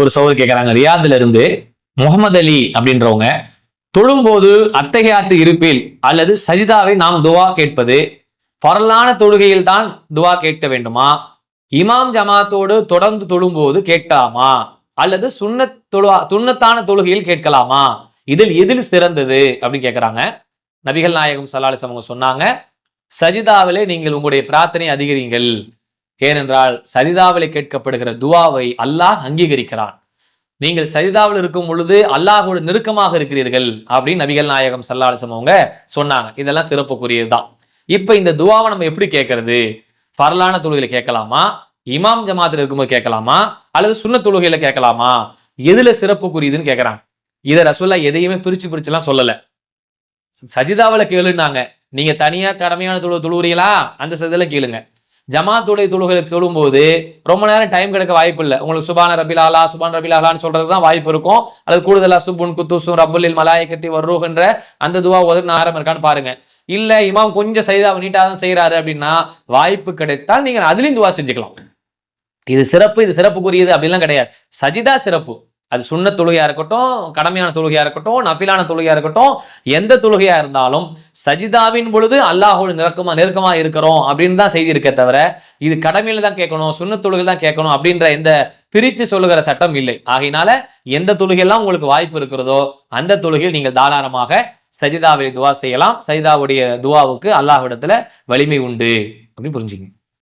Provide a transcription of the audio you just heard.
ஒரு சோதர் கேட்கிறாங்க ரியாதுல இருந்து முகமது அலி அப்படின்றவங்க தொழும்போது அத்தகையாத்து இருப்பில் அல்லது சஜிதாவை நாம் துவா கேட்பது பரலான தொழுகையில் தான் துவா கேட்க வேண்டுமா? இமாம் ஜமாத்தோடு தொடர்ந்து தொழும்போது கேட்கலாமா? அல்லது சுண்ணத் தொழுவா துண்ணத்தான தொழுகையில் கேட்கலாமா? இதில் எதில் சிறந்தது? அப்படின்னு கேட்குறாங்க நபிகள் நாயகம் சல்லாலிசம் அவங்க சொன்னாங்க சஜிதாவிலே நீங்கள் உங்களுடைய பிரார்த்தனை அதிகரிங்கள் ஏனென்றால் சரிதாவிலே கேட்கப்படுகிற துவாவை அல்லாஹ் அங்கீகரிக்கிறான். நீங்கள் சரிதாவில் இருக்கும் பொழுது அல்லாஹோடு நெருக்கமாக இருக்கிறீர்கள் அப்படின்னு நபிகள் நாயகம் சல்லாலிசம் அவங்க சொன்னாங்க. இதெல்லாம் சிறப்புக்குரியது தான் இப்போ இந்த துவாவை நம்ம எப்படி கேட்கறது? பரலான தொழுகையில கேட்கலாமா? இமாம் ஜமாத்தில் இருக்கும்போது கேட்கலாமா? அல்லது சுண்ண தொழுகையில கேட்கலாமா? எதுல சிறப்புக்குரியதுன்னு கேட்கறாங்க. இதை ரசோல்லா எதையுமே பிரிச்சு பிரிச்சுலாம் சொல்லல. சஜிதாவில் கேளுனாங்க நீங்க தனியா கடமையான தொழு தொழுவுறீங்களா? அந்த சஜிதால கேளுங்க. ஜமாத்துடைய தொழுகளை தொழும்போது ரொம்ப நேரம் டைம் கிடைக்க வாய்ப்பு இல்லை. உங்களுக்கு சுபான ரபிலாலா சுபான் ரபிலாலான்னு சொல்றது தான் வாய்ப்பு இருக்கும். அல்லது கூடுதலா சுபுன் குத்துசும் ரபுலில் மலாயக்கத்தி வர்றூஹ்ன்ற அந்த துவா ஒதுக்கு நேரம் இருக்கான்னு பாருங்க. இல்ல இமாம் கொஞ்சம் செய்தா நீட்டா தான் செய்யறாரு அப்படின்னா வாய்ப்பு கிடைத்தால் நீங்க அதுலயும் துவா செஞ்சுக்கலாம். இது சிறப்பு இது சிறப்புக்குரியது அப்படிலாம் கிடையாது. சஜிதா சிறப்பு. அது சுண்ண தொழுகையா இருக்கட்டும் கடமையான தொழுகையா இருக்கட்டும் நபிலான தொழுகையா இருக்கட்டும் எந்த தொழுகையா இருந்தாலும் சஜிதாவின் பொழுது அல்லாஹோடு நெருக்கமா நெருக்கமா இருக்கிறோம் அப்படின்னு தான் செய்தி இருக்கே தவிர இது கடமையில தான் கேட்கணும் சுண்ண தொழுகை தான் கேட்கணும் அப்படின்ற எந்த பிரித்து சொல்லுகிற சட்டம் இல்லை. ஆகையினால எந்த தொழுகையெல்லாம் உங்களுக்கு வாய்ப்பு இருக்கிறதோ அந்த தொழுகையில் நீங்கள் தாராளமாக சஜிதாவை துவா செய்யலாம். சஜிதாவுடைய துவாவுக்கு அல்லாஹ்விடத்துல வலிமை உண்டு அப்படின்னு புரிஞ்சுங்க